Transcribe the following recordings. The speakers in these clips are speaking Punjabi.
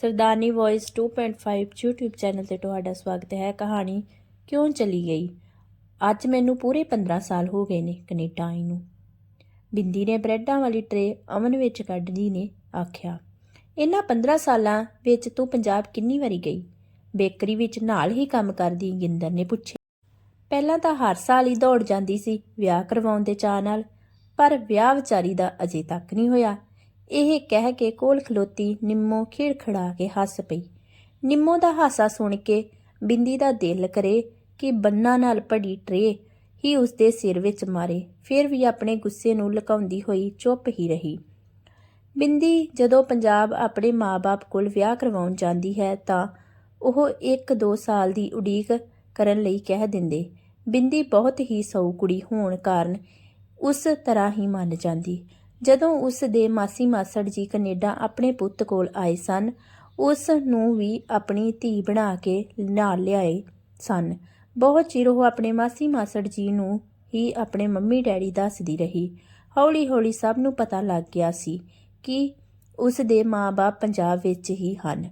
ਸਰਦਾਰਨੀ ਵੌਇਸ 2.5 YouTube ਚੈਨਲ ਤੇ ਤੁਹਾਡਾ ਸਵਾਗਤ ਹੈ। ਕਹਾਣੀ ਕਿਉਂ ਚਲੀ ਗਈ? ਅੱਜ ਮੈਨੂੰ ਪੂਰੇ 15 ਸਾਲ ਹੋ ਗਏ ਨੇ ਕੈਨੇਡਾ ਆਈ ਨੂੰ। ਬਿੰਦੀ ਨੇ ਬ੍ਰੈਡਾਂ ਵਾਲੀ ਟਰੇ ਅਮਨ ਵਿੱਚ ਕੱਢਦੀ ਨੇ ਆਖਿਆ ਇਹਨਾਂ 15 ਸਾਲਾਂ ਵਿੱਚ ਤੂੰ ਪੰਜਾਬ ਕਿੰਨੀ ਵਾਰੀ ਗਈ? ਬੇਕਰੀ ਵਿੱਚ ਨਾਲ ਹੀ ਕੰਮ ਕਰਦੀ? ਗਿੰਦਰ ਨੇ ਪੁੱਛਿਆ। ਪਹਿਲਾਂ ਤਾਂ ਹਰ ਸਾਲ ਹੀ ਦੌੜ ਜਾਂਦੀ ਸੀ ਵਿਆਹ ਕਰਵਾਉਣ ਦੇ ਚਾਅ ਨਾਲ, ਪਰ ਵਿਆਹ ਵਿਚਾਰੀ ਦਾ ਅਜੇ ਤੱਕ ਨਹੀਂ ਹੋਇਆ। ਇਹ ਕਹਿ ਕੇ ਕੋਲ ਖਲੋਤੀ ਨਿੰਮੋ ਖਿੜਖੜਾ ਕੇ ਹੱਸ ਪਈ। ਨਿੰਮੋ ਦਾ ਹਾਸਾ ਸੁਣ ਕੇ ਬਿੰਦੀ ਦਾ ਦਿਲ ਕਰੇ ਕਿ ਬੰਨਾ ਨਾਲ ਭੜੀ ਟਰੇ ਹੀ ਉਸਦੇ ਸਿਰ ਵਿੱਚ ਮਾਰੇ, ਫਿਰ ਵੀ ਆਪਣੇ ਗੁੱਸੇ ਨੂੰ ਲੁਕਾਉਂਦੀ ਹੋਈ ਚੁੱਪ ਹੀ ਰਹੀ। ਬਿੰਦੀ ਜਦੋਂ ਪੰਜਾਬ ਆਪਣੇ ਮਾਪੇ ਕੋਲ ਵਿਆਹ ਕਰਵਾਉਣ ਜਾਂਦੀ ਹੈ ਤਾਂ ਉਹ 1-2 ਸਾਲ ਦੀ ਉਡੀਕ ਕਰਨ ਲਈ ਕਹਿ ਦਿੰਦੇ। ਬਿੰਦੀ ਬਹੁਤ ਹੀ ਸੌ ਕੁੜੀ ਹੋਣ ਕਾਰਨ ਉਸ ਤਰ੍ਹਾਂ ਹੀ ਮੰਨ ਜਾਂਦੀ। ਜਦੋਂ ਉਸ ਦੇ ਮਾਸੀ ਮਾਸੜ ਜੀ ਕੈਨੇਡਾ ਆਪਣੇ ਪੁੱਤ ਕੋਲ ਆਏ ਸਨ, ਉਸ ਨੂੰ ਵੀ ਆਪਣੀ ਧੀ ਬਣਾ ਕੇ ਨਾਲ ਲਿਆਏ ਸਨ। ਬਹੁਤ ਚਿਰ ਉਹ ਆਪਣੇ ਮਾਸੀ ਮਾਸੜ ਜੀ ਨੂੰ ਹੀ ਆਪਣੇ ਮੰਮੀ ਡੈਡੀ ਦੱਸਦੀ ਰਹੀ। ਹੌਲੀ-ਹੌਲੀ ਸਭ ਨੂੰ ਪਤਾ ਲੱਗ ਗਿਆ ਸੀ ਕਿ ਉਸ ਦੇ ਮਾਪੇ ਪੰਜਾਬ ਵਿੱਚ ਹੀ ਹਨ।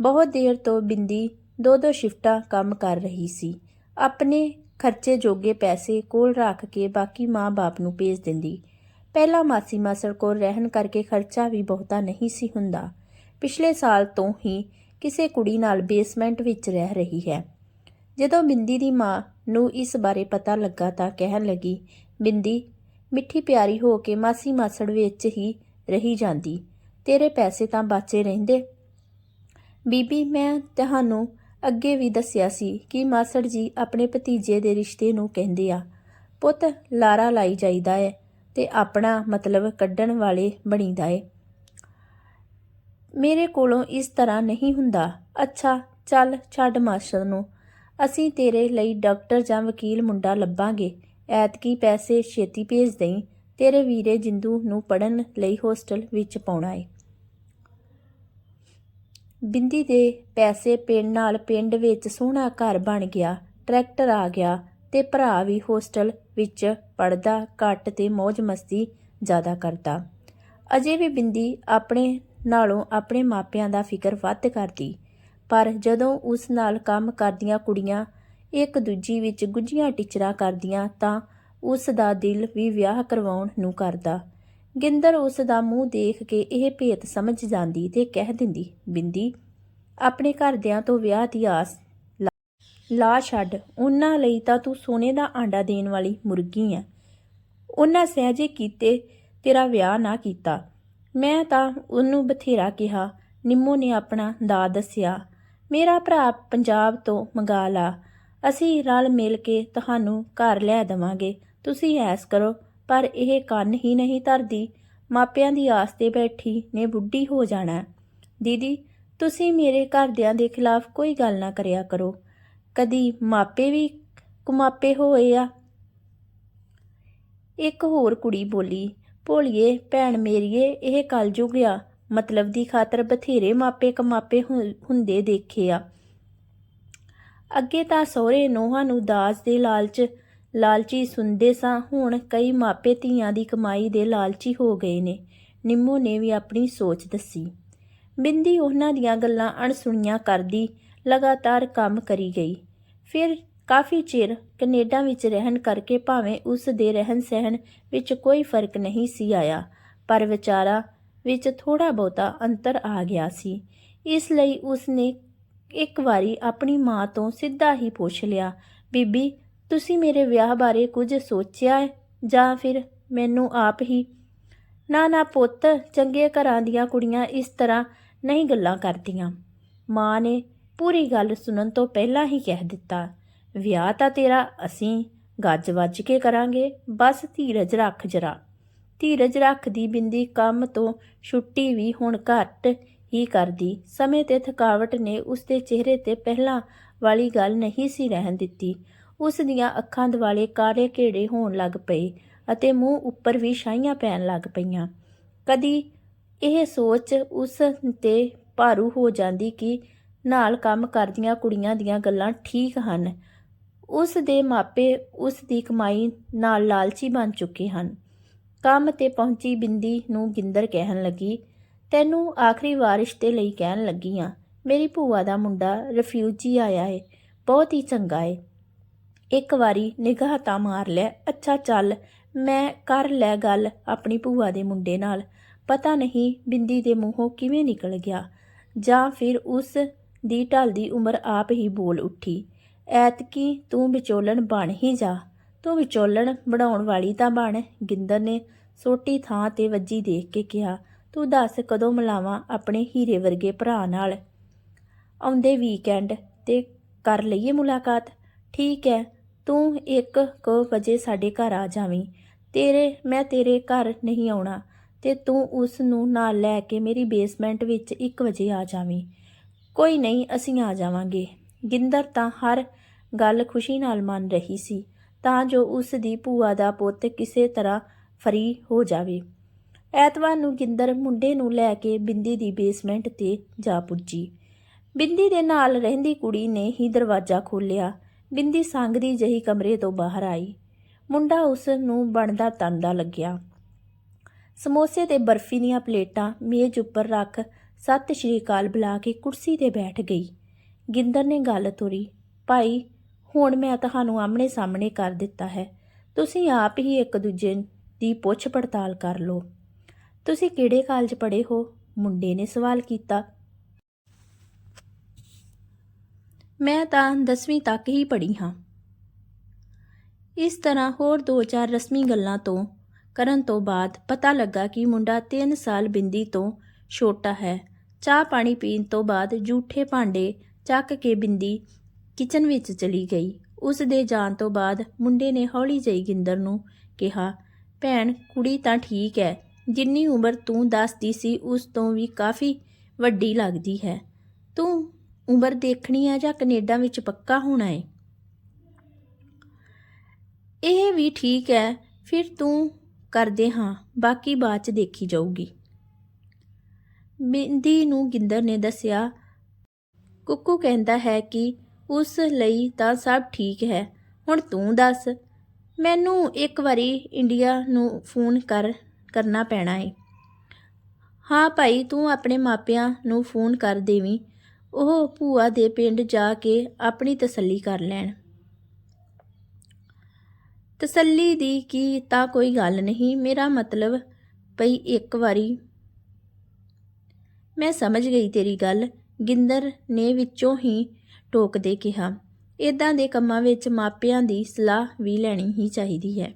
ਬਹੁਤ ਦੇਰ ਤੋਂ ਬਿੰਦੀ ਦੋ ਦੋ ਸ਼ਿਫਟਾਂ ਕੰਮ ਕਰ ਰਹੀ ਸੀ। ਆਪਣੇ ਖਰਚੇ ਜੋਗੇ ਪੈਸੇ ਕੋਲ ਰੱਖ ਕੇ ਬਾਕੀ ਮਾਂ-ਬਾਪ ਨੂੰ ਭੇਜ ਦਿੰਦੀ। ਪਹਿਲਾਂ ਮਾਸੀ ਮਾਸੜ ਕੋਲ ਰਹਿਣ ਕਰਕੇ ਖਰਚਾ ਵੀ ਬਹੁਤਾ ਨਹੀਂ ਸੀ ਹੁੰਦਾ। ਪਿਛਲੇ ਸਾਲ ਤੋਂ ਹੀ ਕਿਸੇ ਕੁੜੀ ਨਾਲ ਬੇਸਮੈਂਟ ਵਿੱਚ ਰਹਿ ਰਹੀ ਹੈ। ਜਦੋਂ ਬਿੰਦੀ ਦੀ ਮਾਂ ਨੂੰ ਇਸ ਬਾਰੇ ਪਤਾ ਲੱਗਾ ਤਾਂ ਕਹਿਣ ਲੱਗੀ, ਬਿੰਦੀ, ਮਿੱਠੀ ਪਿਆਰੀ ਹੋ ਕੇ ਮਾਸੀ ਮਾਸੜ ਵਿੱਚ ਹੀ ਰਹੀ ਜਾਂਦੀ। ਤੇਰੇ ਪੈਸੇ ਤਾਂ ਬਾਚੇ ਰਹਿੰਦੇ। ਬੀਬੀ, ਮੈਂ ਤੁਹਾਨੂੰ ਅੱਗੇ ਵੀ ਦੱਸਿਆ ਸੀ ਕਿ ਮਾਸੜ ਜੀ ਆਪਣੇ ਭਤੀਜੇ ਦੇ ਰਿਸ਼ਤੇ ਨੂੰ ਕਹਿੰਦੇ ਆ। ਪੁੱਤ, ਲਾਰਾ ਲਾਈ ਜਾਈਦਾ ਹੈ ਤੇ ਆਪਣਾ ਮਤਲਬ ਕੱਢਣ ਵਾਲੇ ਬਣੀਦਾ ਏ। ਮੇਰੇ ਕੋਲੋਂ ਇਸ ਤਰ੍ਹਾਂ ਨਹੀਂ ਹੁੰਦਾ। ਅੱਛਾ, ਚੱਲ ਛੱਡ ਮਾਸਟਰ ਨੂੰ। ਅਸੀਂ ਤੇਰੇ ਲਈ ਡਾਕਟਰ ਜਾਂ ਵਕੀਲ ਮੁੰਡਾ ਲੱਭਾਂਗੇ। ਐਤਕੀ ਪੈਸੇ ਛੇਤੀ ਭੇਜ ਦੇਈਂ। ਤੇਰੇ ਵੀਰੇ ਜਿੰਦੂ ਨੂੰ ਪੜਨ ਲਈ ਹੋਸਟਲ ਵਿੱਚ ਪਾਉਣਾ ਏ। ਬਿੰਦੀ ਦੇ ਪੈਸੇ ਪਿੰਡ ਨਾਲ ਪਿੰਡ ਵਿੱਚ ਸੋਹਣਾ ਘਰ ਬਣ ਗਿਆ। ਟਰੈਕਟਰ ਆ ਗਿਆ। ਤੇ ਭਰਾ ਵੀ ਹੋਸਟਲ ਵਿੱਚ ਪੜਦਾ ਘੱਟ ਤੇ ਮौज ਮਸਤੀ ਜ਼ਿਆਦਾ ਕਰਦਾ। ਅਜੇ ਵੀ ਬਿੰਦੀ ਆਪਣੇ ਨਾਲੋਂ ਆਪਣੇ ਮਾਪਿਆਂ ਦਾ ਫਿਕਰ ਵੱਧ ਕਰਦੀ, ਪਰ ਜਦੋਂ ਉਸ ਨਾਲ ਕੰਮ ਕਰਦੀਆਂ ਕੁੜੀਆਂ ਇੱਕ ਦੂਜੀ ਵਿੱਚ ਗੁੱਝੀਆਂ ਟਿਚਰਾਂ ਕਰਦੀਆਂ ਤਾਂ ਉਸ ਦਾ ਦਿਲ ਵੀ ਵਿਆਹ ਕਰਵਾਉਣ ਨੂੰ ਕਰਦਾ। ਗਿੰਦਰ ਉਸ ਦਾ ਮੂੰਹ ਦੇਖ ਕੇ ਇਹ ਭੇਤ ਸਮਝ ਜਾਂਦੀ ਤੇ ਕਹਿ ਦਿੰਦੀ, ਬਿੰਦੀ, ਆਪਣੇ ਘਰਦਿਆਂ ਤੋਂ ਵਿਆਹ ਦੀ ਆਸ ਲਾ ਛੱਡ, ਉਹਨਾਂ ਲਈ ਤਾਂ ਤੂੰ ਸੋਨੇ ਦਾ ਆਂਡਾ ਦੇਣ ਵਾਲੀ ਮੁਰਗੀ ਐ। ਉਹਨਾਂ ਸਹਿਜੇ ਕੀਤੇ ਤੇਰਾ ਵਿਆਹ ਨਾ ਕੀਤਾ। ਮੈਂ ਤਾਂ ਉਹਨੂੰ ਬਥੇਰਾ ਕਿਹਾ, ਨਿੰਮੋ ਨੇ ਆਪਣਾ ਦਾ ਦੱਸਿਆ, ਮੇਰਾ ਭਰਾ ਪੰਜਾਬ ਤੋਂ ਮੰਗਾ ਲਾ। ਅਸੀਂ ਰਲ ਮਿਲ ਕੇ ਤੁਹਾਨੂੰ ਘਰ ਲੈ ਦੇਵਾਂਗੇ। ਤੁਸੀਂ ਐਸ ਕਰੋ, ਪਰ ਇਹ ਕੰਨ ਹੀ ਨਹੀਂ ਧਰਦੀ। ਮਾਪਿਆਂ ਦੀ ਆਸ ਤੇ ਬੈਠੀ ਨੇ ਬੁੱਢੀ ਹੋ ਜਾਣਾ। ਦੀਦੀ, ਤੁਸੀਂ ਮੇਰੇ ਘਰਦਿਆਂ ਦੇ ਖਿਲਾਫ ਕੋਈ ਗੱਲ ਨਾ ਕਰਿਆ ਕਰੋ। ਕਦੀ ਮਾਪੇ ਵੀ ਕੁਮਾਪੇ ਹੋਏ ਆ। ਇੱਕ ਹੋਰ ਕੁੜੀ ਬੋਲੀ, ਭੋਲੀਏ, ਭੈਣ ਮੇਰੀਏ, ਇਹ ਕਲਯੁਗ ਆ। ਮਤਲਬ ਦੀ ਖਾਤਰ ਬਥੇਰੇ ਮਾਪੇ ਕਮਾਪੇ ਹੁ- ਹੁੰਦੇ ਦੇਖੇ ਆ। ਅੱਗੇ ਤਾਂ ਸਹੁਰੇ ਨੋਹਾਂ ਨੂੰ ਦਾਜ ਦੇ ਲਾਲਚ, ਲਾਲਚੀ ਸੁਣਦੇ ਸਾਂ। ਹੁਣ ਕਈ ਮਾਪੇ ਧੀਆਂ ਦੀ ਕਮਾਈ ਦੇ ਲਾਲਚੀ ਹੋ ਗਏ ਨੇ। ਨਿੰਮੋ ਨੇ ਵੀ ਆਪਣੀ ਸੋਚ ਦੱਸੀ। ਬਿੰਦੀ ਉਹਨਾਂ ਦੀਆਂ ਗੱਲਾਂ ਅਣਸੁਣੀਆਂ ਕਰਦੀ, ਲਗਾਤਾਰ ਕੰਮ ਕਰੀ ਗਈ। ਫਿਰ ਕਾਫੀ ਚਿਰ ਕੈਨੇਡਾ ਵਿੱਚ ਰਹਿਣ ਕਰਕੇ ਭਾਵੇਂ ਉਸ ਦੇ ਰਹਿਣ ਸਹਿਣ ਵਿੱਚ ਕੋਈ ਫ਼ਰਕ ਨਹੀਂ ਸੀ ਆਇਆ, ਪਰ ਵਿਚਾਰਾ ਵਿੱਚ ਥੋੜਾ ਬਹੁਤਾ ਅੰਤਰ ਆ ਗਿਆ ਸੀ। ਇਸ ਲਈ ਉਸ ਨੇ ਇੱਕ ਵਾਰੀ ਆਪਣੀ ਮਾਂ ਤੋਂ ਸਿੱਧਾ ਹੀ ਪੁੱਛ ਲਿਆ, ਬੀਬੀ, ਤੁਸੀਂ ਮੇਰੇ ਵਿਆਹ ਬਾਰੇ ਕੁਝ ਸੋਚਿਆ ਹੈ? ਜਾਂ ਫਿਰ ਮੈਨੂੰ ਆਪ ਹੀ ਨਾ ਨਾ ਪੁੱਤ, ਚੰਗੇ ਘਰਾਂ ਦੀਆਂ ਕੁੜੀਆਂ ਇਸ ਤਰ੍ਹਾਂ ਨਹੀਂ ਗੱਲਾਂ ਕਰਦੀਆਂ ਮਾਂ ਨੇ ਪੂਰੀ ਗੱਲ ਸੁਣਨ ਤੋਂ ਪਹਿਲਾਂ ਹੀ ਕਹਿ ਦਿੱਤਾ, ਵਿਆਹ ਤਾਂ ਤੇਰਾ, ਅਸੀਂ ਗੱਜ ਵੱਜ ਕੇ ਕਰਾਂਗੇ, ਬਸ ਧੀਰਜ ਰੱਖ ਜਰਾ। ਧੀਰਜ ਰੱਖਦੀ ਬਿੰਦੀ ਕੰਮ ਤੋਂ ਛੁੱਟੀ ਵੀ ਹੁਣ ਘੱਟ ਹੀ ਕਰਦੀ। ਸਮੇਂ ਤੇ ਥਕਾਵਟ ਨੇ ਉਸ ਦੇ ਚਿਹਰੇ ਤੇ ਪਹਿਲਾਂ ਵਾਲੀ ਗੱਲ ਨਹੀਂ ਸੀ ਰਹਿਣ ਦਿੱਤੀ। ਉਸ ਦੀਆਂ ਅੱਖਾਂ ਦਿਵਾਲੇ ਕਾਲੇ ਘੇੜੇ ਹੋਣ ਲੱਗ ਪਏ ਅਤੇ ਮੂੰਹ ਉੱਪਰ ਵੀ ਛਾਈਆਂ ਪੈਣ ਲੱਗ ਪਈਆਂ। ਕਦੀ ਇਹ ਸੋਚ ਉਸ ਤੇ ਭਾਰੂ ਹੋ ਜਾਂਦੀ ਕਿ ਨਾਲ ਕੰਮ ਕਰਦੀਆਂ ਕੁੜੀਆਂ ਦੀਆਂ ਗੱਲਾਂ ਠੀਕ ਹਨ। ਉਸ ਦੇ ਮਾਪੇ ਉਸ ਦੀ ਕਮਾਈ ਨਾਲ ਲਾਲਚੀ ਬਣ ਚੁੱਕੇ ਹਨ। ਕੰਮ ਤੇ ਪਹੁੰਚੀ ਬਿੰਦੀ ਨੂੰ ਗਿੰਦਰ ਕਹਿਣ ਲੱਗੀ, ਤੈਨੂੰ ਆਖਰੀ ਵਾਰ ਰਿਸ਼ਤੇ ਲਈ ਕਹਿਣ ਲੱਗੀ ਆ। ਮੇਰੀ ਭੂਆ ਦਾ ਮੁੰਡਾ ਰਿਫਿਊਜੀ ਆਇਆ ਏ, ਬਹੁਤ ਹੀ ਚੰਗਾ ਏ। ਇੱਕ ਵਾਰੀ ਨਿਗਾਹ ਤਾਂ ਮਾਰ ਲੈ, ਅੱਛਾ ਚੱਲ, ਮੈਂ ਕਰ ਲੈ ਗੱਲ ਆਪਣੀ ਭੂਆ ਦੇ ਮੁੰਡੇ ਨਾਲ। ਪਤਾ ਨਹੀਂ ਬਿੰਦੀ ਦੇ ਮੂੰਹੋਂ ਕਿਵੇਂ ਨਿਕਲ ਗਿਆ। ਜਾਂ ਫਿਰ ਉਸ ਦੀ ਢਲਦੀ ਉਮਰ ਆਪ ਹੀ ਬੋਲ ਉੱਠੀ, ਐਤਕੀ ਤੂੰ ਵਿਚੋਲਣ ਬਣ ਹੀ ਜਾ। ਤੂੰ ਵਿਚੋਲਣ ਬਣਾਉਣ ਵਾਲੀ ਤਾਂ ਬਣ। ਗਿੰਦਰ ਨੇ ਸੋਟੀ ਥਾਂ ਤੇ ਵੱਜੀ ਦੇਖ ਕੇ ਕਿਹਾ, ਤੂੰ ਦੱਸ ਕਦੋਂ ਮਿਲਾਵਾਂ ਆਪਣੇ ਹੀਰੇ ਵਰਗੇ ਭਰਾ ਨਾਲ? ਆਉਂਦੇ ਵੀਕਐਂਡ ਤੇ ਕਰ ਲਈਏ ਮੁਲਾਕਾਤ? ਠੀਕ ਹੈ ਤੂੰ ਇੱਕ ਕੁ ਵਜੇ ਸਾਡੇ ਘਰ ਆ ਜਾਵੀਂ। ਤੇਰੇ, ਮੈਂ ਤੇਰੇ ਘਰ ਨਹੀਂ ਆਉਣਾ ਤੇ ਤੂੰ ਉਸ ਨੂੰ ਨਾਲ ਲੈ ਕੇ ਮੇਰੀ ਬੇਸਮੈਂਟ ਵਿੱਚ 1 ਵਜੇ ਆ ਜਾਵੀਂ। ਕੋਈ ਨਹੀਂ, ਅਸੀਂ ਆ ਜਾਵਾਂਗੇ। ਗਿੰਦਰ ਤਾਂ ਹਰ ਗੱਲ ਖੁਸ਼ੀ ਨਾਲ ਮੰਨ ਰਹੀ ਸੀ, ਤਾਂ ਜੋ ਉਸ ਦੀ ਭੂਆ ਦਾ ਪੁੱਤ ਕਿਸੇ ਤਰ੍ਹਾਂ ਫਰੀ ਹੋ ਜਾਵੇ। ਐਤਵਾਰ ਨੂੰ ਗਿੰਦਰ ਮੁੰਡੇ ਨੂੰ ਲੈ ਕੇ ਬਿੰਦੀ ਦੀ ਬੇਸਮੈਂਟ ਤੇ ਜਾ ਪੁੱਜੀ। ਬਿੰਦੀ ਦੇ ਨਾਲ ਰਹਿੰਦੀ ਕੁੜੀ ਨੇ ਹੀ ਦਰਵਾਜ਼ਾ ਖੋਲ੍ਹਿਆ। ਬਿੰਦੀ ਸੰਗਦੀ ਜਹੀ ਕਮਰੇ ਤੋਂ ਬਾਹਰ ਆਈ। ਮੁੰਡਾ ਉਸ ਨੂੰ ਬਣਦਾ ਤੰਦਾ ਲੱਗਿਆ। ਸਮੋਸੇ ਤੇ ਬਰਫੀ ਦੀਆਂ ਪਲੇਟਾਂ ਮੇਜ਼ ਉੱਪਰ ਰੱਖ ਸਤਿ ਸ਼੍ਰੀ ਅਕਾਲ ਬੁਲਾ ਕੇ ਕੁਰਸੀ ਤੇ ਬੈਠ ਗਈ। ਗਿੰਦਰ ਨੇ ਗੱਲ ਤੋਰੀ। ਭਾਈ, ਹੁਣ ਮੈਂ ਤੁਹਾਨੂੰ ਆਮਣੇ ਸਾਹਮਣੇ ਕਰ ਦਿੱਤਾ ਹੈ। ਤੁਸੀਂ ਆਪ ਹੀ ਇੱਕ ਦੂਜੇ ਦੀ ਪੁੱਛ ਪੜਤਾਲ ਕਰ ਲਓ। ਤੁਸੀਂ ਕਿਹੜੇ ਕਾਲਜ ਪੜ੍ਹੇ ਹੋ? ਮੁੰਡੇ ਨੇ ਸਵਾਲ ਕੀਤਾ। ਮੈਂ ਤਾਂ 10ਵੀਂ ਤੱਕ ਹੀ ਪੜ੍ਹੀ ਹਾਂ। ਇਸ ਤਰ੍ਹਾਂ ਹੋਰ ਦੋ ਚਾਰ ਰਸਮੀ ਗੱਲਾਂ ਤੋਂ ਕਰਨ ਤੋਂ ਬਾਅਦ ਪਤਾ ਲੱਗਾ ਕਿ ਮੁੰਡਾ 3 ਸਾਲ ਬਿੰਦੀ ਤੋਂ ਛੋਟਾ ਹੈ। ਚਾਹ ਪਾਣੀ ਪੀਣ ਤੋਂ ਬਾਅਦ ਜੂਠੇ ਭਾਂਡੇ ਚੱਕ ਕੇ ਬਿੰਦੀ ਕਿਚਨ ਵਿੱਚ ਚਲੀ ਗਈ। ਉਸ ਦੇ ਜਾਣ ਤੋਂ ਬਾਅਦ ਮੁੰਡੇ ਨੇ ਹੌਲੀ ਜਿਹੀ ਗਿੰਦਰ ਨੂੰ ਕਿਹਾ, ਭੈਣ, ਕੁੜੀ ਤਾਂ ਠੀਕ ਹੈ ਜਿੰਨੀ ਉਮਰ ਤੂੰ ਦੱਸਦੀ ਸੀ, ਉਸ ਤੋਂ ਵੀ ਕਾਫੀ ਵੱਡੀ ਲੱਗਦੀ ਹੈ। ਤੂੰ ਉਮਰ ਦੇਖਣੀ ਹੈ ਜਾਂ ਕੈਨੇਡਾ ਵਿੱਚ ਪੱਕਾ ਹੋਣਾ ਹੈ ਇਹ ਵੀ ਠੀਕ ਹੈ ਫਿਰ ਤੂੰ ਕਰਦੇ ਹਾਂ, ਬਾਕੀ ਬਾਅਦ ਚ ਦੇਖੀ ਜਾਊਗੀ। ਬਿੰਦੀ ਨੂੰ ਗਿੰਦਰ ਨੇ ਦੱਸਿਆ, ਕੁੱਕੂ ਕਹਿੰਦਾ ਹੈ ਕਿ ਉਸ ਲਈ ਤਾਂ ਸਭ ਠੀਕ ਹੈ, ਹੁਣ ਤੂੰ ਦੱਸ, ਮੈਨੂੰ ਇੱਕ ਵਾਰੀ ਇੰਡੀਆ ਨੂੰ ਫੋਨ ਕਰ, ਕਰਨਾ ਪੈਣਾ ਏ। ਹਾਂ ਭਾਈ, ਤੂੰ ਆਪਣੇ ਮਾਪਿਆਂ ਨੂੰ ਫੋਨ ਕਰ ਦੇਵੀਂ, ਉਹ ਭੂਆ ਦੇ ਪਿੰਡ ਜਾ ਕੇ ਆਪਣੀ ਤਸੱਲੀ ਕਰ ਲੈਣ। ਤਸੱਲੀ ਦੀ ਕੀ ਤਾਂ ਕੋਈ ਗੱਲ ਨਹੀਂ, ਮੇਰਾ ਮਤਲਬ ਪਈ ਇੱਕ ਵਾਰੀ ਮੈਂ ਸਮਝ ਗਈ ਤੇਰੀ ਗੱਲ। ਗਿੰਦਰ ਨੇ ਵਿੱਚੋਂ ਹੀ ਟੋਕਦੇ ਕਿਹਾ ਇਦਾਂ ਦੇ ਕੰਮਾਂ ਵਿੱਚ ਮਾਪਿਆਂ ਦੀ ਸਲਾਹ ਵੀ ਲੈਣੀ ਹੀ ਚਾਹੀਦੀ ਹੈ।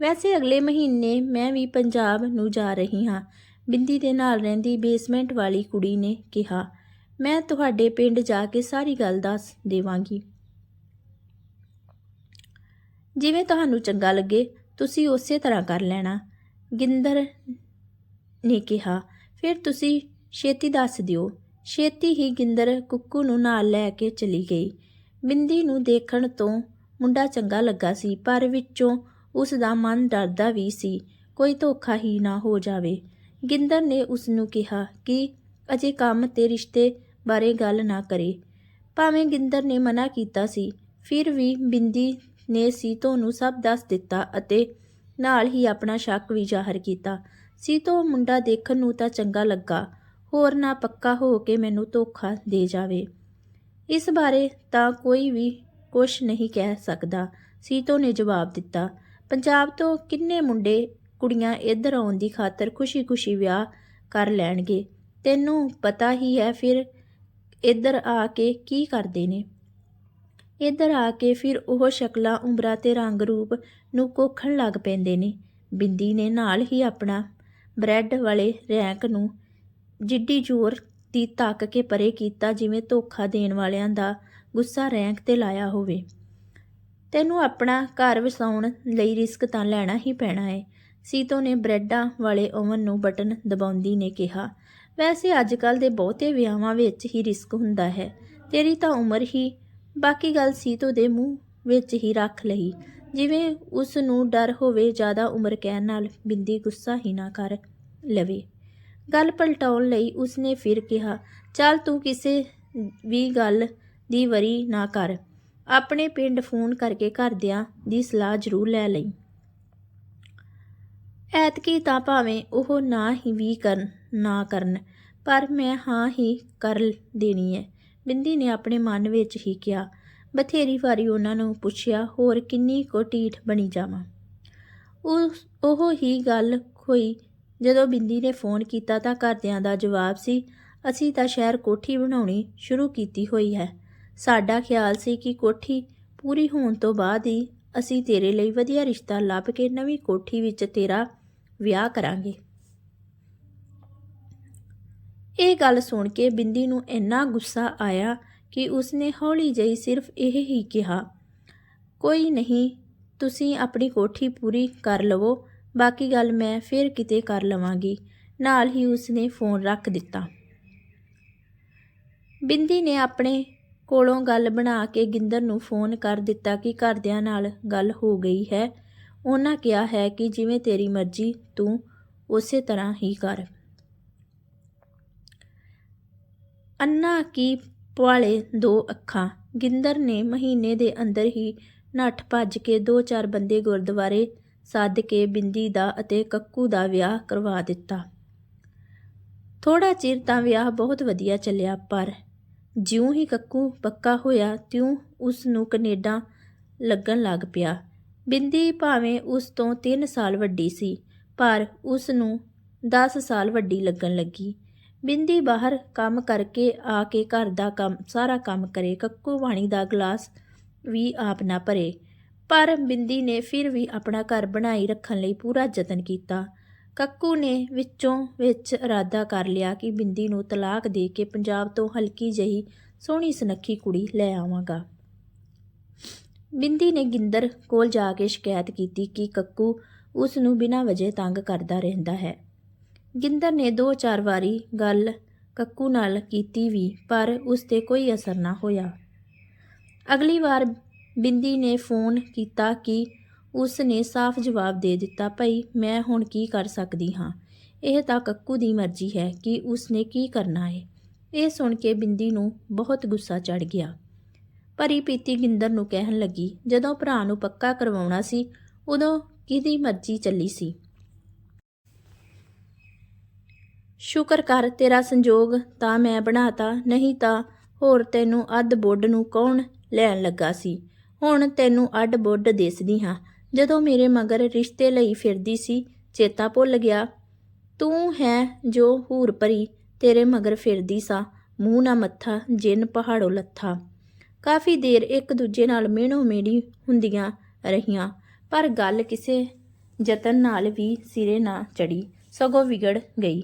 ਵੈਸੇ ਅਗਲੇ ਮਹੀਨੇ ਮੈਂ ਵੀ ਪੰਜਾਬ ਨੂੰ ਜਾ ਰਹੀ ਹਾਂ। ਬਿੰਦੀ ਦੇ ਨਾਲ ਰਹਿੰਦੀ ਬੇਸਮੈਂਟ ਵਾਲੀ ਕੁੜੀ ਨੇ ਕਿਹਾ, ਮੈਂ ਤੁਹਾਡੇ ਪਿੰਡ ਜਾ ਕੇ ਸਾਰੀ ਗੱਲ ਦੱਸ ਦੇਵਾਂਗੀ। ਜਿਵੇਂ ਤੁਹਾਨੂੰ ਚੰਗਾ ਲੱਗੇ, ਤੁਸੀਂ ਉਸੇ ਤਰ੍ਹਾਂ ਕਰ ਲੈਣਾ। ਗਿੰਦਰ ਨੇ ਕਿਹਾ ਫਿਰ ਤੁਸੀਂ ਛੇਤੀ ਦੱਸ ਦਿਓ। ਛੇਤੀ ਹੀ ਗਿੰਦਰ ਕੁੱਕੂ ਨੂੰ ਨਾਲ ਲੈ ਕੇ ਚਲੀ ਗਈ। ਬਿੰਦੀ ਨੂੰ ਦੇਖਣ ਤੋਂ ਮੁੰਡਾ ਚੰਗਾ ਲੱਗਾ ਸੀ, ਪਰ ਵਿੱਚੋਂ ਉਸ ਦਾ ਮਨ ਡਰਦਾ ਵੀ ਸੀ, ਕੋਈ ਧੋਖਾ ਹੀ ਨਾ ਹੋ ਜਾਵੇ। ਗਿੰਦਰ ਨੇ ਉਸ ਨੂੰ ਕਿਹਾ ਕਿ ਅਜੇ ਕੰਮ ਤੇ ਰਿਸ਼ਤੇ ਬਾਰੇ ਗੱਲ ਨਾ ਕਰੇ। ਭਾਵੇਂ ਗਿੰਦਰ ਨੇ ਮਨਾ ਕੀਤਾ ਸੀ, ਫਿਰ ਵੀ ਬਿੰਦੀ ਨੇ ਸੀਤੋ ਨੂੰ ਸਭ ਦੱਸ ਦਿੱਤਾ ਅਤੇ ਨਾਲ ਹੀ ਆਪਣਾ ਸ਼ੱਕ ਵੀ ਜ਼ਾਹਰ ਕੀਤਾ। ਸੀਤੋ ਮੁੰਡਾ ਦੇਖਣ ਨੂੰ ਤਾਂ ਚੰਗਾ ਲੱਗਾ। ਹੋਰ ਨਾ ਪੱਕਾ ਹੋ ਕੇ ਮੈਨੂੰ ਧੋਖਾ ਦੇ ਜਾਵੇ। ਇਸ ਬਾਰੇ ਤਾਂ ਕੋਈ ਵੀ ਕੁਝ ਨਹੀਂ ਕਹਿ ਸਕਦਾ। ਸੀਤੋ ਨੇ ਜਵਾਬ ਦਿੱਤਾ, ਪੰਜਾਬ ਤੋਂ ਕਿੰਨੇ ਮੁੰਡੇ ਕੁੜੀਆਂ ਇੱਧਰ ਆਉਣ ਦੀ ਖਾਤਰ ਖੁਸ਼ੀ-ਖੁਸ਼ੀ ਵਿਆਹ ਕਰ ਲੈਣਗੇ? ਤੈਨੂੰ ਪਤਾ ਹੀ ਹੈ ਫਿਰ ਇੱਧਰ ਆ ਕੇ ਕੀ ਕਰਦੇ ਨੇ? ਇੱਧਰ ਆ ਕੇ ਫਿਰ ਉਹ ਸ਼ਕਲਾਂ ਉਮਰਾਂ ਤੇ ਰੰਗ ਰੂਪ ਨੂੰ ਕੋਖਣ ਲੱਗ ਪੈਂਦੇ ਨੇ। ਬਿੰਦੀ ਨੇ ਨਾਲ ਹੀ ਆਪਣਾ ਬ੍ਰੈਡ ਵਾਲੇ ਰੈਂਕ ਨੂੰ ਜਿੱਡੀ ਜ਼ੋਰ ਦੀ ਤੱਕ ਕੇ ਪਰੇ ਕੀਤਾ ਜਿਵੇਂ ਧੋਖਾ ਦੇਣ ਵਾਲਿਆਂ ਦਾ ਗੁੱਸਾ ਰੈਂਕ ਤੇ ਲਾਇਆ ਹੋਵੇ। ਤੈਨੂੰ ਆਪਣਾ ਘਰ ਵਸਾਉਣ ਲਈ ਰਿਸਕ ਤਾਂ ਲੈਣਾ ਹੀ ਪੈਣਾ ਹੈ ਸੀਤੋ ਨੇ ਬ੍ਰੈਡਾਂ ਵਾਲੇ ਓਵਨ ਨੂੰ ਬਟਨ ਦਬਾਉਂਦੀ ਨੇ ਕਿਹਾ, ਵੈਸੇ ਅੱਜ ਕੱਲ ਦੇ ਬਹੁਤੇ ਵਿਆਹਾਂ ਵਿੱਚ ਹੀ ਰਿਸਕ ਹੁੰਦਾ ਹੈ। ਤੇਰੀ ਤਾਂ ਉਮਰ ਹੀ, ਬਾਕੀ ਗੱਲ ਸੀਤੋ ਦੇ ਮੂੰਹ ਵਿੱਚ ਹੀ ਰੱਖ ਲਈ। ਜਿਵੇਂ ਉਸ ਨੂੰ ਡਰ ਹੋਵੇ ਜ਼ਿਆਦਾ ਉਮਰ ਕਹਿਣ ਨਾਲ ਬਿੰਦੀ ਗੁੱਸਾ ਹੀ ਨਾ ਕਰ ਲਵੇ। ਗੱਲ ਪਲਟਾਉਣ ਲਈ ਉਸਨੇ ਫਿਰ ਕਿਹਾ, ਚੱਲ ਤੂੰ ਕਿਸੇ ਵੀ ਗੱਲ ਦੀ ਵਰੀ ਨਾ ਕਰ। ਆਪਣੇ ਪਿੰਡ ਫੋਨ ਕਰਕੇ ਘਰਦਿਆਂ ਦੀ ਸਲਾਹ ਜ਼ਰੂਰ ਲੈ ਲਈ। ਐਤਕੀ ਤਾਂ ਭਾਵੇਂ ਉਹ ਨਾ ਹੀ ਵੀ ਕਰਨ, ਨਾ ਕਰਨ, ਪਰ ਮੈਂ ਹਾਂ ਹੀ ਕਰ ਦੇਣੀ ਹੈ ਬਿੰਦੀ ਨੇ ਆਪਣੇ ਮਨ ਵਿੱਚ ਹੀ ਕਿਹਾ ਬਥੇਰੀ ਵਾਰੀ ਉਹਨਾਂ ਨੂੰ ਪੁੱਛਿਆ, ਹੋਰ ਕਿੰਨੀ ਕੋ ਢੀਠ ਬਣੀ ਜਾਵਾਂ? ਉਸ, ਉਹ ਹੀ ਗੱਲ ਹੋਈ। ਜਦੋਂ ਬਿੰਦੀ ਨੇ ਫੋਨ ਕੀਤਾ ਤਾਂ ਘਰਦਿਆਂ ਦਾ ਜਵਾਬ ਸੀ, ਅਸੀਂ ਤਾਂ ਸ਼ਹਿਰ ਕੋਠੀ ਬਣਾਉਣੀ ਸ਼ੁਰੂ ਕੀਤੀ ਹੋਈ ਹੈ। ਸਾਡਾ ਖਿਆਲ ਸੀ ਕਿ ਕੋਠੀ ਪੂਰੀ ਹੋਣ ਤੋਂ ਬਾਅਦ ਹੀ ਅਸੀਂ ਤੇਰੇ ਲਈ ਵਧੀਆ ਰਿਸ਼ਤਾ ਲੱਭ ਕੇ ਨਵੀਂ ਕੋਠੀ ਵਿੱਚ ਤੇਰਾ ਵਿਆਹ ਕਰਾਂਗੇ। ਇਹ ਗੱਲ ਸੁਣ ਕੇ ਬਿੰਦੀ ਨੂੰ ਇੰਨਾ ਗੁੱਸਾ ਆਇਆ ਕਿ ਉਸਨੇ ਹੌਲੀ ਜਿਹੀ ਸਿਰਫ ਇਹ ਹੀ ਕਿਹਾ, ਕੋਈ ਨਹੀਂ, ਤੁਸੀਂ ਆਪਣੀ ਕੋਠੀ ਪੂਰੀ ਕਰ ਲਵੋ, ਬਾਕੀ ਗੱਲ ਮੈਂ ਫਿਰ ਕਿਤੇ ਕਰ ਲਵਾਂਗੀ। ਨਾਲ ਹੀ ਉਸਨੇ ਫੋਨ ਰੱਖ ਦਿੱਤਾ। ਬਿੰਦੀ ਨੇ ਆਪਣੇ ਕੋਲੋਂ ਗੱਲ ਬਣਾ ਕੇ ਗਿੰਦਰ ਨੂੰ ਫੋਨ ਕਰ ਦਿੱਤਾ ਕਿ ਘਰਦਿਆਂ ਨਾਲ ਗੱਲ ਹੋ ਗਈ ਹੈ। ਉਹਨਾਂ ਕਿਹਾ ਹੈ ਕਿ ਜਿਵੇਂ ਤੇਰੀ ਮਰਜ਼ੀ, ਤੂੰ ਉਸੇ ਤਰ੍ਹਾਂ ਹੀ ਕਰ। ਅੰਨਾ ਕੀ ਪੁਆਲੇ ਦੋ ਅੱਖਾਂ। ਗਿੰਦਰ ਨੇ ਮਹੀਨੇ ਦੇ ਅੰਦਰ ਹੀ ਨੱਠ ਭੱਜ ਕੇ ਦੋ ਚਾਰ ਬੰਦੇ ਗੁਰਦੁਆਰੇ ਸੱਦ ਕੇ ਬਿੰਦੀ ਦਾ ਅਤੇ ਕੱਕੂ ਦਾ ਵਿਆਹ ਕਰਵਾ ਦਿੱਤਾ। ਥੋੜਾ ਚਿਰ ਤਾਂ ਵਿਆਹ ਬਹੁਤ ਵਧੀਆ ਚੱਲਿਆ, ਪਰ ਜਿਉਂ ਹੀ ਕੱਕੂ ਪੱਕਾ ਹੋਇਆ, ਤਿਉਂ ਉਸ ਨੂੰ ਕੈਨੇਡਾ ਲੱਗਣ ਲੱਗ ਪਿਆ। ਬਿੰਦੀ ਭਾਵੇਂ ਉਸ ਤੋਂ 3 ਸਾਲ ਵੱਡੀ ਸੀ, ਪਰ ਉਸ ਨੂੰ 10 ਸਾਲ ਵੱਡੀ ਲੱਗਣ ਲੱਗੀ। ਬਿੰਦੀ ਬਾਹਰ ਕੰਮ ਕਰਕੇ ਆ ਕੇ ਘਰ ਦਾ ਕੰਮ, ਸਾਰਾ ਕੰਮ ਕਰੇ। ਕੱਕੂ ਪਾਣੀ ਦਾ ਗਲਾਸ ਵੀ ਆਪ ਨਾ ਭਰੇ। ਪਰ ਬਿੰਦੀ ਨੇ ਫਿਰ ਵੀ ਆਪਣਾ ਘਰ ਬਣਾਈ ਰੱਖਣ ਲਈ ਪੂਰਾ ਯਤਨ ਕੀਤਾ। ਕੱਕੂ ਨੇ ਵਿੱਚੋਂ ਵਿੱਚ ਇਰਾਦਾ ਕਰ ਲਿਆ ਕਿ ਬਿੰਦੀ ਨੂੰ ਤਲਾਕ ਦੇ ਕੇ ਪੰਜਾਬ ਤੋਂ ਹਲਕੀ ਜਹੀ ਸੋਹਣੀ ਸੁਨੱਖੀ ਕੁੜੀ ਲੈ ਆਵਾਂਗਾ। ਬਿੰਦੀ ਨੇ ਗਿੰਦਰ ਕੋਲ ਜਾ ਕੇ ਸ਼ਿਕਾਇਤ ਕੀਤੀ ਕਿ ਕੱਕੂ ਉਸ ਨੂੰ ਬਿਨਾਂ ਵਜ੍ਹਾ ਤੰਗ ਕਰਦਾ ਰਹਿੰਦਾ ਹੈ। ਗਿੰਦਰ ਨੇ ਦੋ ਚਾਰ ਵਾਰੀ ਗੱਲ ਕੱਕੂ ਨਾਲ ਕੀਤੀ ਵੀ, ਪਰ ਉਸ ਤੇ ਕੋਈ ਅਸਰ ਨਾ ਹੋਇਆ। ਅਗਲੀ ਵਾਰ ਬਿੰਦੀ ਨੇ ਫੋਨ ਕੀਤਾ ਕਿ ਉਸ ਨੇ ਸਾਫ਼ ਜਵਾਬ ਦੇ ਦਿੱਤਾ, ਭਈ, ਮੈਂ ਹੁਣ ਕੀ ਕਰ ਸਕਦੀ ਹਾਂ? ਇਹ ਤਾਂ ਕੱਕੂ ਦੀ ਮਰਜ਼ੀ ਹੈ ਕਿ ਉਸ ਨੇ ਕੀ ਕਰਨਾ ਹੈ ਇਹ ਸੁਣ ਕੇ ਬਿੰਦੀ ਨੂੰ ਬਹੁਤ ਗੁੱਸਾ ਚੜ ਗਿਆ। ਭਰੀ ਪੀਤੀ ਗਿੰਦਰ ਨੂੰ ਕਹਿਣ ਲੱਗੀ, ਜਦੋਂ ਭਰਾ ਨੂੰ ਪੱਕਾ ਕਰਵਾਉਣਾ ਸੀ, ਉਦੋਂ ਕਿਹਦੀ ਮਰਜ਼ੀ ਚੱਲੀ ਸੀ? ਸ਼ੁਕਰ ਕਰ ਤੇਰਾ ਸੰਜੋਗ ਤਾਂ ਮੈਂ ਬਣਾਤਾ, ਨਹੀਂ ਤਾਂ ਹੋਰ ਤੈਨੂੰ ਅੱਧ ਬੁੱਢ ਨੂੰ ਕੌਣ ਲੈਣ ਲੱਗਾ ਸੀ? ਹੁਣ ਤੈਨੂੰ ਅੱਡ ਬੁੱਢ ਦਿਸਦੀ ਹਾਂ। ਜਦੋਂ ਮੇਰੇ ਮਗਰ ਰਿਸ਼ਤੇ ਲਈ ਫਿਰਦੀ ਸੀ, ਚੇਤਾ ਭੁੱਲ ਗਿਆ। ਤੂੰ ਹੈ ਜੋ ਹੂਰ ਭਰੀ ਤੇਰੇ ਮਗਰ ਫਿਰਦੀ ਸਾਂ, ਮੂੰਹ ਨਾ ਮੱਥਾ, ਜਿੰਨ ਪਹਾੜੋ ਲੱਥਾ। ਕਾਫੀ ਦੇਰ ਇੱਕ ਦੂਜੇ ਨਾਲ ਮਿਹਣੋ ਮੇੜੀ ਹੁੰਦੀਆਂ ਰਹੀਆਂ, ਪਰ ਗੱਲ ਕਿਸੇ ਯਤਨ ਨਾਲ ਵੀ ਸਿਰੇ ਨਾ ਚੜੀ ਸਗੋਂ ਵਿਗੜ ਗਈ।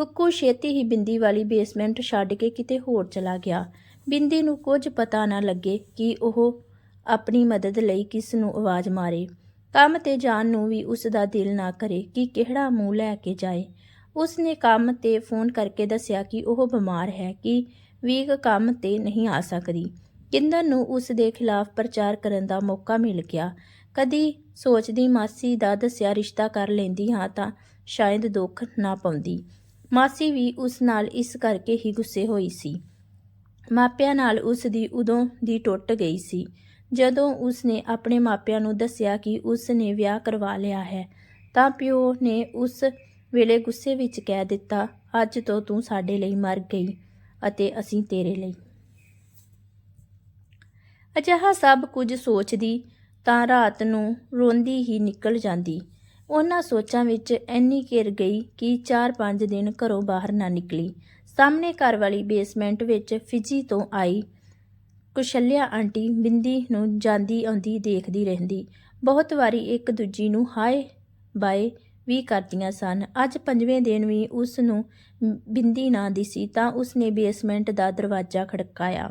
ਕੁੱਕੂ ਛੇਤੀ ਹੀ ਬਿੰਦੀ ਵਾਲੀ ਬੇਸਮੈਂਟ ਛੱਡ ਕੇ ਕਿਤੇ ਹੋਰ ਚਲਾ ਗਿਆ। ਬਿੰਦੀ ਨੂੰ ਕੁਝ ਪਤਾ ਨਾ ਲੱਗੇ ਕਿ ਉਹ ਆਪਣੀ ਮਦਦ ਲਈ ਕਿਸ ਨੂੰ ਆਵਾਜ਼ ਮਾਰੇ। ਕੰਮ ਤੇ ਜਾਣ ਨੂੰ ਵੀ ਉਸ ਦਾ ਦਿਲ ਨਾ ਕਰੇ ਕਿ ਕਿਹੜਾ ਮੂੰਹ ਲੈ ਕੇ ਜਾਏ। ਉਸ ਨੇ ਕੰਮ ਤੇ ਫੋਨ ਕਰਕੇ ਦੱਸਿਆ ਕਿ ਉਹ ਬਿਮਾਰ ਹੈ ਕਿ ਵੀਕ ਕੰਮ ਤੇ ਨਹੀਂ ਆ ਸਕਦੀ। ਕਿੰਦਰ ਨੂੰ ਉਸ ਦੇ ਖਿਲਾਫ ਪ੍ਰਚਾਰ ਕਰਨ ਦਾ ਮੌਕਾ ਮਿਲ ਗਿਆ। ਕਦੀ ਸੋਚਦੀ ਮਾਸੀ ਦਾ ਦੱਸਿਆ ਰਿਸ਼ਤਾ ਕਰ ਲੈਂਦੀ ਹਾਂ ਤਾਂ ਸ਼ਾਇਦ ਦੁੱਖ ਨਾ ਪਾਉਂਦੀ। ਮਾਸੀ ਵੀ ਉਸ ਨਾਲ ਇਸ ਕਰਕੇ ਹੀ ਗੁੱਸੇ ਹੋਈ ਸੀ। ਮਾਪਿਆਂ ਨਾਲ ਉਸ ਦੀ ਉਦੋਂ ਦੀ ਟੁੱਟ ਗਈ ਸੀ। ਜਦੋਂ ਉਸ ਨੇ ਆਪਣੇ ਮਾਪਿਆਂ ਨੂੰ ਦੱਸਿਆ ਕਿ ਉਸ ਨੇ ਵਿਆਹ ਕਰਵਾ ਲਿਆ ਹੈ, ਤਾਂ ਪਿਓ ਨੇ ਉਸ ਵੇਲੇ ਗੁੱਸੇ ਵਿੱਚ ਕਹਿ ਦਿੱਤਾ, ਅੱਜ ਤੋਂ ਤੂੰ ਸਾਡੇ ਲਈ ਮਰ ਗਈ ਅਤੇ ਅਸੀਂ ਤੇਰੇ ਲਈ। ਅਜਿਹਾ ਸਭ ਕੁਝ ਸੋਚਦੀ ਤਾਂ ਰਾਤ ਨੂੰ ਰੋਂਦੀ ਹੀ ਨਿਕਲ ਜਾਂਦੀ। ਉਹਨਾਂ ਸੋਚਾਂ ਵਿੱਚ ਐਨੀ ਘਿਰ ਗਈ ਕਿ 4-5 ਦਿਨ ਘਰੋਂ ਬਾਹਰ ਨਾ ਨਿਕਲੀ। ਸਾਹਮਣੇ ਘਰ ਵਾਲੀ ਬੇਸਮੈਂਟ ਵਿੱਚ ਫਿਜੀ ਤੋਂ ਆਈ। ਕੁਸ਼ਲਿਆ ਆਂਟੀ ਬਿੰਦੀ ਨੂੰ ਜਾਂਦੀ ਆਉਂਦੀ ਦੇਖਦੀ ਰਹਿੰਦੀ। ਬਹੁਤ ਵਾਰੀ ਇੱਕ ਦੂਜੀ ਨੂੰ ਹਾਏ ਬਾਏ ਵੀ ਕਰਦੀਆਂ ਸਨ। ਅੱਜ ਪੰਜਵੇਂ ਦਿਨ ਵੀ ਉਸ ਨੂੰ ਬਿੰਦੀ ਨਾ ਦਿਸੀ ਤਾਂ ਉਸ ਨੇ ਬੇਸਮੈਂਟ ਦਾ ਦਰਵਾਜ਼ਾ ਖੜਕਾਇਆ।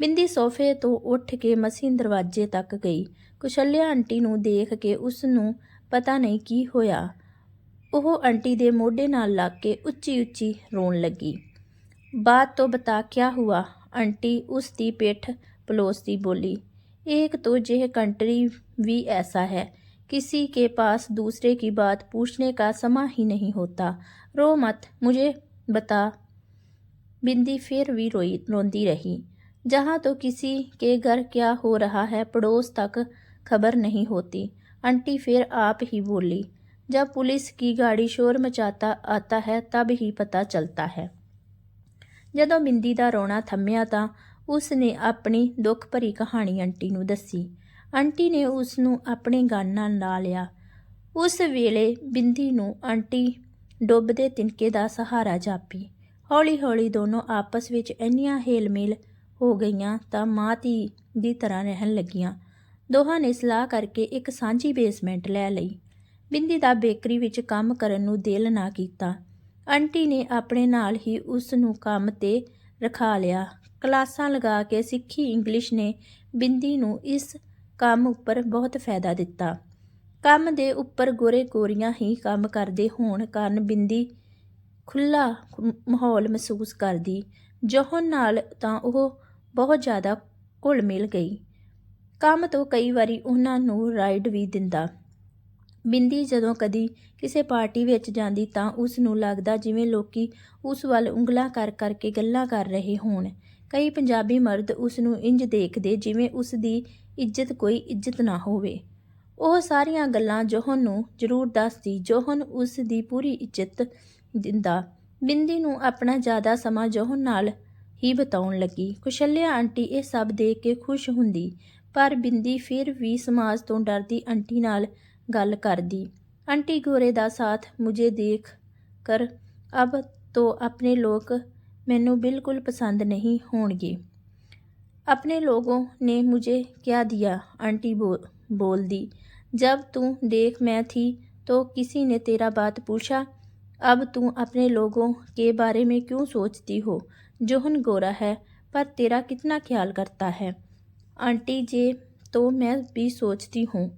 ਬਿੰਦੀ ਸੋਫੇ ਤੋਂ ਉੱਠ ਕੇ ਮਸੀਂ ਦਰਵਾਜ਼ੇ ਤੱਕ ਗਈ। ਕੁਸ਼ਲਿਆ ਆਂਟੀ ਨੂੰ ਦੇਖ ਕੇ ਉਸ ਨੂੰ ਪਤਾ ਨਹੀਂ ਕੀ ਹੋਇਆ। ਉਹ ਆਂਟੀ ਦੇ ਮੋਢੇ ਨਾਲ ਲੱਗ ਕੇ ਉੱਚੀ ਉੱਚੀ ਰੋਣ ਲੱਗੀ। ਬਾਤ ਤੋਂ ਬਤਾ ਕਿਆ ਹੁਆ، ਆਂਟੀ ਉਸ ਦੀ ਪਿੱਠ ਪਲੋਸਦੀ ਬੋਲੀ। ایک تو یہ کنٹری بھی ایسا ہے کسی کے پاس دوسرے کی بات پوچھنے کا سما ہی نہیں ہوتا رو مت مجھے بتا بندی پھر بھی روئی روندی رہی جہاں تو کسی کے گھر کیا ہو رہا ہے پڑوس تک خبر نہیں ہوتی आंटी फिर आप ही बोली जब पुलिस की गाड़ी शोर मचाता आता है तब ही पता चलता है ਜਦੋਂ ਬਿੰਦੀ ਦਾ ਰੋਣਾ ਥੰਮਿਆ ਤਾਂ ਉਸ ਨੇ ਆਪਣੀ ਦੁੱਖ ਭਰੀ ਕਹਾਣੀ ਆਂਟੀ ਨੂੰ ਦੱਸੀ ਆਂਟੀ ਨੇ ਉਸ ਨੂੰ ਆਪਣੇ ਗਨ ਨਾਲ ਲਾ ਲਿਆ ਉਸ ਵੇਲੇ ਬਿੰਦੀ ਨੂੰ ਆਂਟੀ ਡੁੱਬਦੇ ਤਿਨਕੇ ਦਾ ਸਹਾਰਾ ਜਾਪੀ ਹੌਲੀ-ਹੌਲੀ ਦੋਨੋਂ ਆਪਸ ਵਿੱਚ ਇੰਨੀਆਂ ਹਿਲਮਿਲ ਹੋ ਗਈਆਂ ਤਾਂ ਮਾਂ ਧੀ ਦੀ ਤਰ੍ਹਾਂ ਰਹਿਣ ਲੱਗੀਆਂ ਦੋਹਾਂ ਨੇ ਸਲਾਹ ਕਰਕੇ ਇੱਕ ਸਾਂਝੀ ਬੇਸਮੈਂਟ ਲੈ ਲਈ। ਬਿੰਦੀ ਦਾ ਬੇਕਰੀ ਵਿੱਚ ਕੰਮ ਕਰਨ ਨੂੰ ਦਿਲ ਨਾ ਕੀਤਾ। ਆਂਟੀ ਨੇ ਆਪਣੇ ਨਾਲ ਹੀ ਉਸ ਨੂੰ ਕੰਮ ਤੇ ਰਖਾ ਲਿਆ। ਕਲਾਸਾਂ ਲਗਾ ਕੇ ਸਿੱਖੀ ਇੰਗਲਿਸ਼ ਨੇ ਬਿੰਦੀ ਨੂੰ ਇਸ ਕੰਮ ਉੱਪਰ ਬਹੁਤ ਫਾਇਦਾ ਦਿੱਤਾ। ਕੰਮ ਦੇ ਉੱਪਰ ਗੋਰੇ ਗੋਰੀਆਂ ਹੀ ਕੰਮ ਕਰਦੇ ਹੋਣ ਕਾਰਨ ਬਿੰਦੀ ਖੁੱਲਾ ਮਾਹੌਲ ਮਹਿਸੂਸ ਕਰਦੀ। ਜੋਹਨ ਨਾਲ ਤਾਂ ਉਹ ਬਹੁਤ ਜ਼ਿਆਦਾ ਘੁਲ ਮਿਲ ਗਈ। ਕੰਮ ਤੋਂ ਕਈ ਵਾਰੀ ਉਹਨਾਂ ਨੂੰ ਰਾਈਡ ਵੀ ਦਿੰਦਾ। ਬਿੰਦੀ ਜਦੋਂ ਕਦੀ ਕਿਸੇ ਪਾਰਟੀ ਵਿੱਚ ਜਾਂਦੀ ਤਾਂ ਉਸ ਨੂੰ ਲੱਗਦਾ ਜਿਵੇਂ ਲੋਕੀ ਉਸ ਵੱਲ ਉਂਗਲਾਂ ਕਰ ਕਰਕੇ ਗੱਲਾਂ ਕਰ ਰਹੇ ਹੋਣ। ਕਈ ਪੰਜਾਬੀ ਮਰਦ ਉਸ ਨੂੰ ਇੰਜ ਦੇਖਦੇ ਜਿਵੇਂ ਉਸ ਦੀ ਇੱਜ਼ਤ ਕੋਈ ਇੱਜ਼ਤ ਨਾ ਹੋਵੇ। ਉਹ ਸਾਰੀਆਂ ਗੱਲਾਂ ਜੋਹਨ ਨੂੰ ਜ਼ਰੂਰ ਦੱਸਦੀ। ਜੋਹਨ ਉਸ ਦੀ ਪੂਰੀ ਇੱਜ਼ਤ ਦਿੰਦਾ। ਬਿੰਦੀ ਨੂੰ ਆਪਣਾ ਜ਼ਿਆਦਾ ਸਮਾਂ ਜੋਹਨ ਨਾਲ ਹੀ ਬਤਾਉਣ ਲੱਗੀ। ਕੁਸ਼ਲਿਆ ਆਂਟੀ ਇਹ ਸਭ ਦੇਖ ਕੇ ਖੁਸ਼ ਹੁੰਦੀ। ਪਰ ਬਿੰਦੀ ਫਿਰ ਵੀ ਸਮਾਜ ਤੋਂ ਡਰਦੀ ਆਂਟੀ ਨਾਲ ਗੱਲ ਕਰਦੀ आंटी गोरे दा साथ मुझे देख कर अब तो अपने लोग मैनू बिल्कुल पसंद नहीं होंगे अपने लोगों ने मुझे क्या दिया आंटी बोल बोल दी जब तू देख मैं थी तो किसी ने तेरा बात पूछा अब तू अपने लोगों के बारे में क्यों सोचती हो जोहन गोरा है पर तेरा कितना ख्याल करता है आंटी जे तो मैं भी सोचती हूँ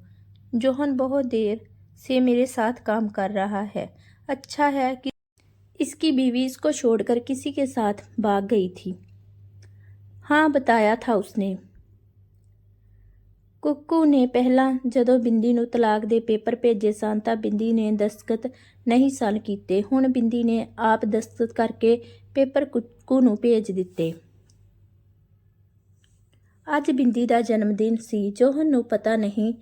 जोहन बहुत देर से मेरे साथ काम कर रहा है अच्छा है कि इसकी बीवी इसको छोड़कर किसी के साथ भाग गई थी हाँ बताया था उसने ਕੁੱਕੂ ਨੇ ਪਹਿਲਾਂ ਜਦੋਂ ਬਿੰਦੀ ਨੂੰ ਤਲਾਕ ਦੇ ਪੇਪਰ ਭੇਜੇ ਸਨ ਤਾਂ ਬਿੰਦੀ ਨੇ ਦਸਤਖਤ ਨਹੀਂ ਸਨ ਕੀਤੇ ਹੁਣ ਬਿੰਦੀ ਨੇ ਆਪ ਦਸਤਖਤ ਕਰਕੇ ਪੇਪਰ ਕੁੱਕੂ ਨੂੰ ਭੇਜ ਦਿੱਤੇ ਅੱਜ ਬਿੰਦੀ ਦਾ ਜਨਮ ਦਿਨ ਸੀ ਜੋਹਨ ਨੂੰ ਪਤਾ ਨਹੀਂ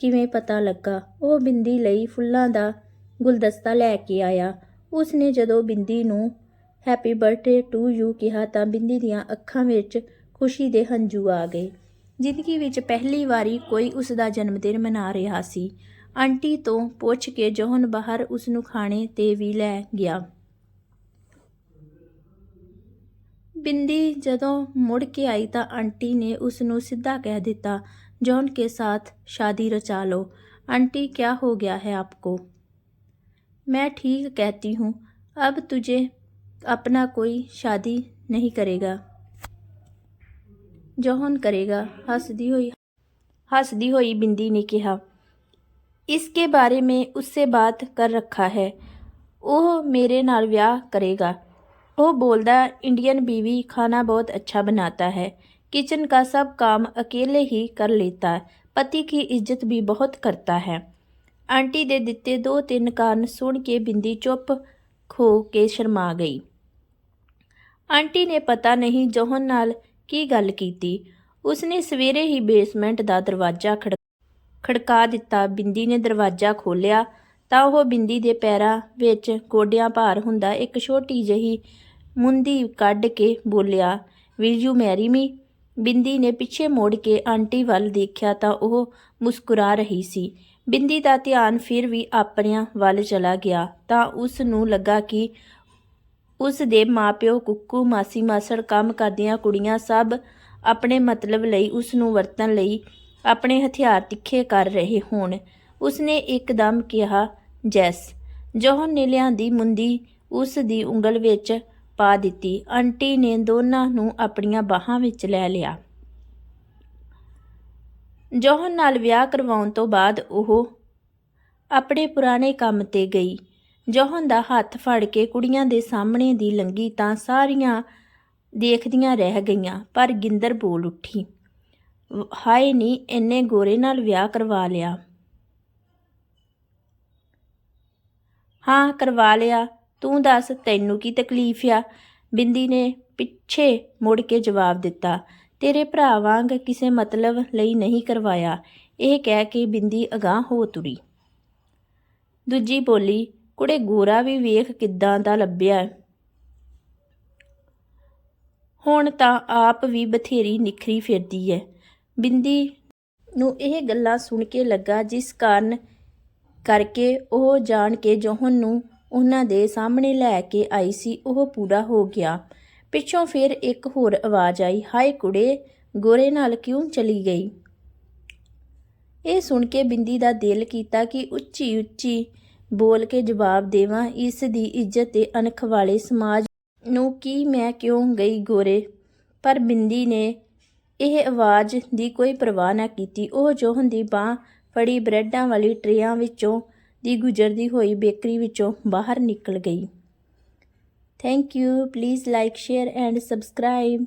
ਕਿਵੇਂ ਪਤਾ ਲੱਗਾ। ਉਹ ਬਿੰਦੀ ਲਈ ਫੁੱਲਾਂ ਦਾ ਗੁਲਦਸਤਾ ਲੈ ਕੇ ਆਇਆ। ਉਸਨੇ ਜਦੋਂ ਬਿੰਦੀ ਨੂੰ ਹੈਪੀ ਬਰਥਡੇ ਟੂ ਯੂ ਕਿਹਾ ਤਾਂ ਬਿੰਦੀ ਦੀਆਂ ਅੱਖਾਂ ਵਿੱਚ ਖੁਸ਼ੀ ਦੇ ਹੰਝੂ ਆ ਗਏ। ਜ਼ਿੰਦਗੀ ਵਿੱਚ ਪਹਿਲੀ ਵਾਰੀ ਕੋਈ ਉਸ ਦਾ ਜਨਮ ਦਿਨ ਮਨਾ ਰਿਹਾ ਸੀ। ਆਂਟੀ ਤੋਂ ਪੁੱਛ ਕੇ ਜੋਹਨ ਬਾਹਰ ਉਸ ਨੂੰ ਖਾਣੇ ਤੇ ਵੀ ਲੈ ਗਿਆ। بندی جدو مڑ کے آئی ਤਾਂ ਆਂਟੀ نے اس ਨੂੰ ਸਿੱਧਾ کہہ ਦਿੱਤਾ جون کے ساتھ شادی رچا لو آنٹی کیا ہو گیا ہے آپ کو میں ٹھیک کہتی ہوں اب تجھے اپنا کوئی شادی نہیں کرے گا جون کرے گا ہنستی ہوئی ہوئی بندی نے کہا اس کے بارے میں اس سے بات کر رکھا ہے وہ میرے نال ویاہ کرے گا वो बोलदा इंडियन बीवी खाना बहुत अच्छा बनाता है किचन का सब काम अकेले ही कर लेता है पति की इज्जत भी बहुत करता है ਆਂਟੀ ਦੇ ਦਿੱਤੇ ਦੋ ਤਿੰਨ ਕਾਰਨ ਸੁਣ ਕੇ ਬਿੰਦੀ ਚੁੱਪ ਖੋ ਕੇ ਸ਼ਰਮਾ ਗਈ ਆਂਟੀ ਨੇ ਪਤਾ ਨਹੀਂ ਜੋਹਨ ਨਾਲ ਕੀ ਗੱਲ ਕੀਤੀ ਉਸਨੇ ਸਵੇਰੇ ਹੀ ਬੇਸਮੈਂਟ ਦਾ ਦਰਵਾਜ਼ਾ ਖੜ ਖੜਕਾ ਦਿੱਤਾ ਬਿੰਦੀ ਨੇ ਦਰਵਾਜ਼ਾ ਖੋਲ੍ਹਿਆ ਤਾਂ ਉਹ ਬਿੰਦੀ ਦੇ ਪੈਰਾਂ ਵਿੱਚ ਗੋਡਿਆਂ ਭਾਰ ਹੁੰਦਾ ਇੱਕ ਛੋਟੀ ਜਿਹੀ ਮੁੰਦੀ ਕੱਢ ਕੇ ਬੋਲਿਆ ਵਿਲ ਯੂ ਮੈਰੀ ਮੀ ਬਿੰਦੀ ਨੇ ਪਿੱਛੇ ਮੋੜ ਕੇ ਆਂਟੀ ਵੱਲ ਦੇਖਿਆ ਤਾਂ ਉਹ ਮੁਸਕਰਾ ਰਹੀ ਸੀ। ਬਿੰਦੀ ਦਾ ਧਿਆਨ ਫਿਰ ਵੀ ਆਪਣਿਆਂ ਵੱਲ ਚਲਾ ਗਿਆ ਤਾਂ ਉਸ ਨੂੰ ਲੱਗਾ ਕਿ ਉਸ ਦੇ ਮਾਪਿਓ, ਕੁੱਕੂ, ਮਾਸੀ ਮਾਸੜ, ਕੰਮ ਕਰਦੀਆਂ ਕੁੜੀਆਂ ਸਭ ਆਪਣੇ ਮਤਲਬ ਲਈ ਉਸ ਨੂੰ ਵਰਤਣ ਲਈ ਆਪਣੇ ਹਥਿਆਰ ਤਿੱਖੇ ਕਰ ਰਹੇ ਹੋਣ। ਉਸਨੇ ਇੱਕਦਮ ਕਿਹਾ ਜੈਸ ਜੋਹਨ ਨੇ ਲਿਆਂਦੀ ਮੁੰਦੀ, ਉਸ ਦੀ ਉਂਗਲ ਵਿੱਚ ਪਾ ਦਿੱਤੀ। ਆਂਟੀ ਨੇ ਦੋਨਾਂ ਨੂੰ ਆਪਣੀਆਂ ਬਾਹਾਂ ਵਿੱਚ ਲੈ ਲਿਆ। ਜੋਹਨ ਨਾਲ ਵਿਆਹ ਕਰਵਾਉਣ ਤੋਂ ਬਾਅਦ ਉਹ ਆਪਣੇ ਪੁਰਾਣੇ ਕੰਮ ਤੇ ਗਈ। ਜੋਹਨ ਦਾ ਹੱਥ ਫੜ ਕੇ ਕੁੜੀਆਂ ਦੇ ਸਾਹਮਣੇ ਦੀ ਲੰਗੀ ਤਾਂ ਸਾਰੀਆਂ ਦੇਖਦੀਆਂ ਰਹਿ ਗਈਆਂ, ਪਰ ਗਿੰਦਰ ਬੋਲ ਉੱਠੀ, ਹਾਏ ਨਹੀਂ ਇੰਨੇ ਗੋਰੇ ਨਾਲ ਵਿਆਹ ਕਰਵਾ ਲਿਆ। ਹਾਂ, ਕਰਵਾ ਲਿਆ। ਤੂੰ ਦੱਸ, ਤੈਨੂੰ ਕੀ ਤਕਲੀਫ ਆ? ਬਿੰਦੀ ਨੇ ਪਿੱਛੇ ਮੁੜ ਕੇ ਜਵਾਬ ਦਿੱਤਾ, ਤੇਰੇ ਭਰਾ ਵਾਂਗ ਕਿਸੇ ਮਤਲਬ ਲਈ ਨਹੀਂ ਕਰਵਾਇਆ। ਇਹ ਕਹਿ ਕੇ ਬਿੰਦੀ ਅਗਾਹ ਹੋ ਤੁਰੀ। ਦੂਜੀ ਬੋਲੀ, ਕੁੜੇ ਗੋਰਾ ਵੀ ਵੇਖ ਕਿੱਦਾਂ ਦਾ ਲੱਭਿਆ। ਹੁਣ ਤਾਂ ਆਪ ਵੀ ਬਥੇਰੀ ਨਿਖਰੀ ਫਿਰਦੀ ਹੈ ਬਿੰਦੀ ਨੂੰ ਇਹ ਗੱਲਾਂ ਸੁਣ ਕੇ ਲੱਗਾ, ਜਿਸ ਕਾਰਨ ਕਰਕੇ ਉਹ ਜਾਣ ਕੇ ਜੋਹਨ ਨੂੰ ਉਹਨਾਂ ਦੇ ਸਾਹਮਣੇ ਲੈ ਕੇ ਆਈ ਸੀ, ਉਹ ਪੂਰਾ ਹੋ ਗਿਆ। ਪਿੱਛੋਂ ਫਿਰ ਇੱਕ ਹੋਰ ਆਵਾਜ਼ ਆਈ, ਹਾਏ ਕੁੜੇ, ਗੋਰੇ ਨਾਲ ਕਿਉਂ ਚਲੀ ਗਈ? ਇਹ ਸੁਣ ਕੇ ਬਿੰਦੀ ਦਾ ਦਿਲ ਕੀਤਾ ਕਿ ਉੱਚੀ ਉੱਚੀ ਬੋਲ ਕੇ ਜਵਾਬ ਦੇਵਾਂ, ਇਸ ਦੀ ਇੱਜ਼ਤ ਤੇ ਅਣਖ ਵਾਲੇ ਸਮਾਜ ਨੂੰ ਕੀ ਮੈਂ ਕਿਉਂ ਗਈ ਗੋਰੇ? ਪਰ ਬਿੰਦੀ ਨੇ ਇਹ ਆਵਾਜ਼ ਦੀ ਕੋਈ ਪਰਵਾਹ ਨਾ ਕੀਤੀ। ਉਹ ਜੋਹਨ ਦੀ ਬਾਹ ਫੜੀ ਬ੍ਰੈਡਾਂ ਵਾਲੀ ਟਰੇਆਂ ਵਿੱਚੋਂ ਦੀ ਗੁਜ਼ਰਦੀ ਹੋਈ ਬੇਕਰੀ ਵਿੱਚੋਂ ਬਾਹਰ ਨਿਕਲ ਗਈ। Thank you please like share and subscribe